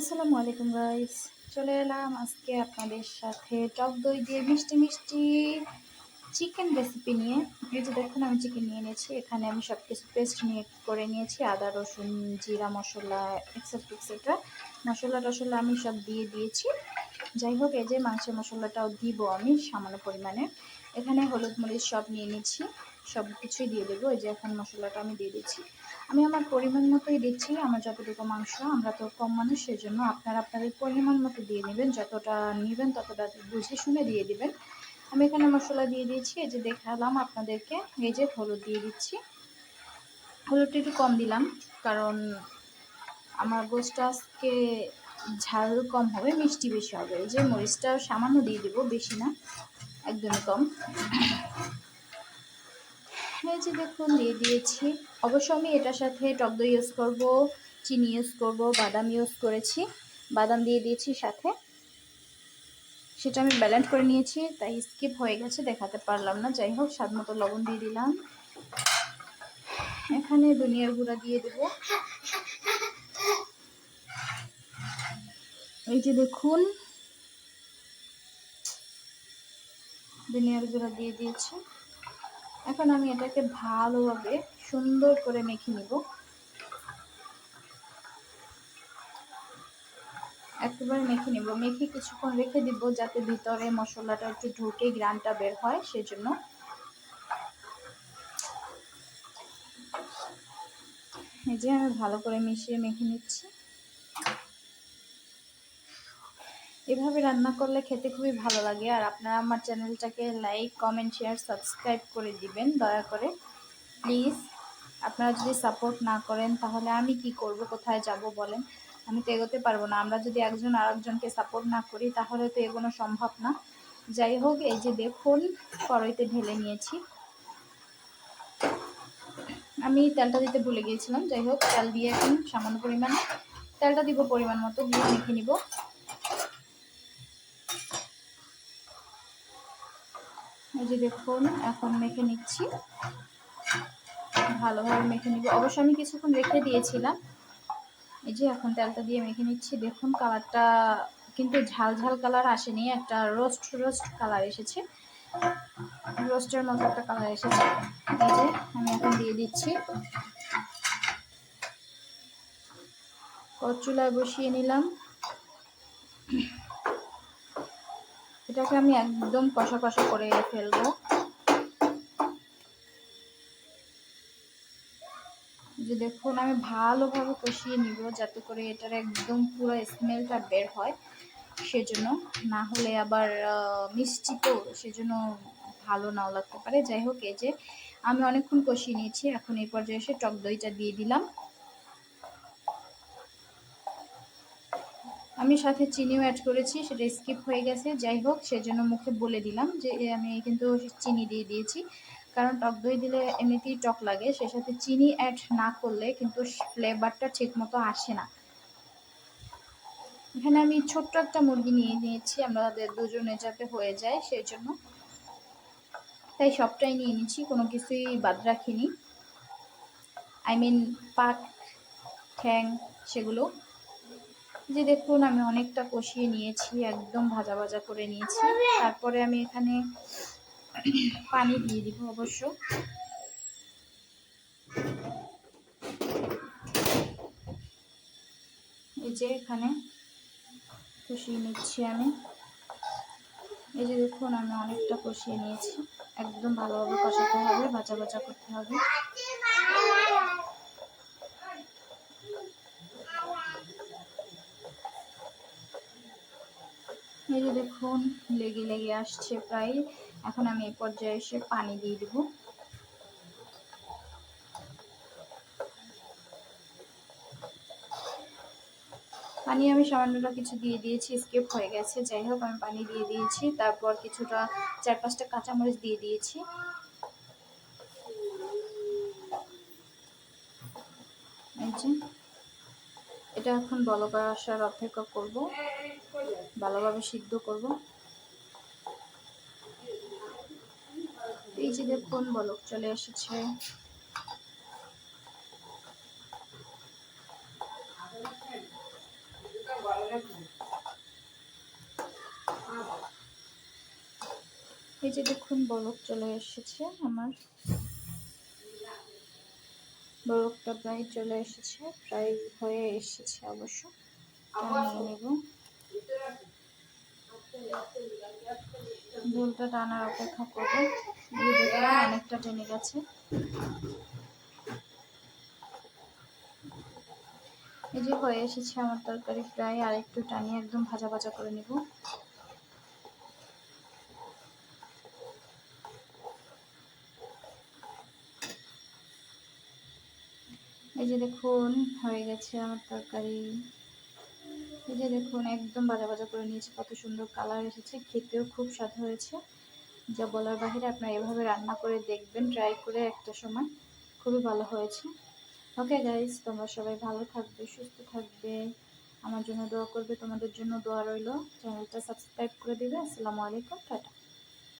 আসসালামু আলাইকুম গাইস চলে এলাম আজকে আপনাদের সাথে টক দই দিয়ে মিষ্টি মিষ্টি চিকেন রেসিপি নিয়ে। এই যে দেখুন, আমি চিকেন নিয়ে নিয়েছি। এখানে আমি সব কিছু পেস্ট নিয়ে করে নিয়েছি। আদা, রসুন, জিরা, মশলা এক্সেট্রা এক্সেট্রা মশলা, টশলা আমি সব দিয়ে দিয়েছি। যাই হোক, এই যে মাংসের মশলাটাও দিব আমি সামান্য পরিমাণে। এখানে হলুদ মরিচ সব নিয়ে নিচ্ছি। সব কিছুই দিয়ে দেবো। এই যে এখন মশলাটা আমি দিয়ে দিচ্ছি। আমি আমার পরিমাণ মতোই দিচ্ছি, আমার যতটুকু মাংস, আমরা তো কম মানুষ, সেজন্য আপনারা আপনাদের পরিমাণ মতো দিয়ে নেবেন, যতটা নেবেন ততটা বুঝে শুনে দিয়ে দিবেন। আমি এখানে মশলা দিয়ে দিয়েছি, এই যে দেখালাম আপনাদেরকে, এই যে হলুদ দিয়ে দিচ্ছি। হলুদটা একটু কম দিলাম, কারণ আমার গোষ্ঠটা আজকে ঝাল কম হবে, মিষ্টি বেশি হবে। এই যে মরিচটা সামান্য দিয়ে দেবো, বেশি না, একদমই কম। যে দেখুন, দিয়ে দিয়েছি। অবশ্য আমি এটার সাথে টক দই ইউজ করব, চিনি ইউজ করব, বাদাম ইউজ করেছি। বাদাম দিয়ে দিয়েছি সাথে। সেটা আমি ব্যালেন্স করে নিয়েছি, তাই স্কিপ হয়ে গেছে, দেখাতে পারলাম না। যাই হোক, স্বাদ মতো লবণ দিয়ে দিলাম। এখানে দুনিয়ার গুঁড়া দিয়ে দেব। এই যে দেখুন দুনিয়ার গুঁড়া দিয়ে দিয়েছি। এখন আমি এটাকে ভালোভাবে সুন্দর করে মেখে নিব। একেবারে মেখে নিব। মেখে কিছুক্ষণ রেখে দিব যাতে ভিতরে মশলাটা একটু ঢুকে গ্রানটা বের হয়, সেজন্য। এই যে আমি ভালো করে মিশিয়ে মেখে নিচ্ছি। এভাবে রান্না করলে খেতে খুবই ভালো লাগে। আর আপনারা আমার চ্যানেলটাকে লাইক কমেন্ট শেয়ার সাবস্ক্রাইব করে দিবেন, দয়া করে। প্লিজ আপনারা যদি সাপোর্ট না করেন, তাহলে আমি কি করব, কোথায় যাব বলেন? আমি তো এগোতে পারব না। আমরা যদি একজন আরেকজনকে সাপোর্ট না করি, তাহলে তো এগোনো সম্ভব না। যাই হোক, এই যে দেখুন, কড়াইতে ঢেলে নিয়েছি। আমি তেলটা দিতে ভুলে গিয়েছিলাম। যাই হোক, তেল দিয়ে এখন সামান্য পরিমাণে, তেলটা দিব পরিমাণ মতো, দিয়ে মেখে নিব। এই যে দেখুন, এখন মেখে নিচ্ছি। ভালোভাবে মেখে নিব। অবশ্য আমি কিছুক্ষণ রেখে দিয়েছিলাম। এই যে এখন তেলটা দিয়ে মেখে নিচ্ছি। দেখুন, কালারটা কিন্তু ঝাল ঝাল কালার আসেনি। একটা রোস্ট রোস্ট কালার এসেছে। রোস্টের মতো একটা কালার এসেছে। এই যে আমি এখন দিয়ে দিচ্ছি। চুলায় বসিয়ে নিলাম। এটাকে আমি একদম কষা কষা করে ফেলব। যে দেখুন, আমি ভালোভাবে কষিয়ে নিব যাতে করে এটার একদম পুরো স্মেলটা বের হয়। সেজন্য না হলে আবার মিষ্টি তো, সেজন্য ভালো নাও লাগতে পারে। যাই হোক, এই যে আমি অনেকক্ষণ কষিয়ে নিয়েছি। এখন এই পর্যায়ে এসে টক দইটা দিয়ে দিলাম। আমি সাথে চিনিও অ্যাড করেছি, সেটা স্কিপ হয়ে গেছে, যাই হোক, সেজন্য মুখে বলে দিলাম যে আমি কিন্তু চিনি দিয়ে দিয়েছি। কারণ টক দই দিলে এমনিতেই টক লাগে সে সাথে চিনি অ্যাড না করলে কিন্তু ফ্লেভারটা ঠিক মতো আসে না। এখানে আমি ছোট্ট একটা মুরগি নিয়ে নিয়েছি আমাদের দুজনে যাতে হয়ে যায় সেই জন্য তাই সবটাই নিয়ে নিচ্ছি কোনো কিছুই বাদ রাখিনি। আই মিন পাক, ঠ্যাং, সেগুলো। যে দেখুন, আমি অনেকটা কষিয়ে নিয়েছি, একদম ভাজা ভাজা করে নিয়েছি। তারপরে আমি এখানে পানি দিয়ে দিব অবশ্য। এই যে এখানে কষিয়ে নিচ্ছি আমি। এই যে দেখুন, আমি অনেকটা কষিয়ে নিয়েছি। একদম ভালোভাবে কষাতে হবে, ভাজা ভাজা করতে হবে। এই যে দেখুন, লেগে লেগে আসছে প্রায়। এখন আমি এই পর্যায়ে এসে পানি দিয়ে দেব। পানি আমি সামান্যটা কিছু দিয়ে দিয়েছি, স্কেপ হয়ে গেছে। যাই হোক, আমি পানি দিয়ে দিয়েছি। তারপর কিছুটা, চার পাঁচটা কাঁচামরিচ দিয়ে দিয়েছি। এই যে এটা এখন বলকা আসার অপেক্ষা করব, ভালোভাবে সিদ্ধ করব। এই যে দেখুন, বলক চলে এসেছে। এই যে দেখুন, বলক চলে এসেছে আমার। বরফটা প্রায় চলে এসেছে প্রায় হয়ে এসেছে অবশ্য। নেব। ঝোলটা টানার অপেক্ষা করব। অনেকটা টেনে গেছে। এই যে হয়ে এসেছে আমার তরকারি প্রায় আর একটু টানিয়ে একদম ভাজা ভাজা করে নেব। এই যে দেখুন, হয়ে গেছে আমার তরকারি। এই যে দেখুন, একদম বাজা বাজা করে নিয়েছি, কত সুন্দর কালার এসেছে, খেতেও খুব স্বাদ হয়েছে। যা বলার বাহিরে আপনারা এভাবে রান্না করে দেখবেন, ট্রাই করে একটা সময় খুবই ভালো হয়েছে। ওকে গাইজ তোমরা সবাই ভালো থাকবে, সুস্থ থাকবে। আমার জন্য দোয়া করবে, তোমাদের জন্য দোয়া রইল। চ্যানেলটা সাবস্ক্রাইব করে দিবে। আসসালামু আলাইকুম, টাটা।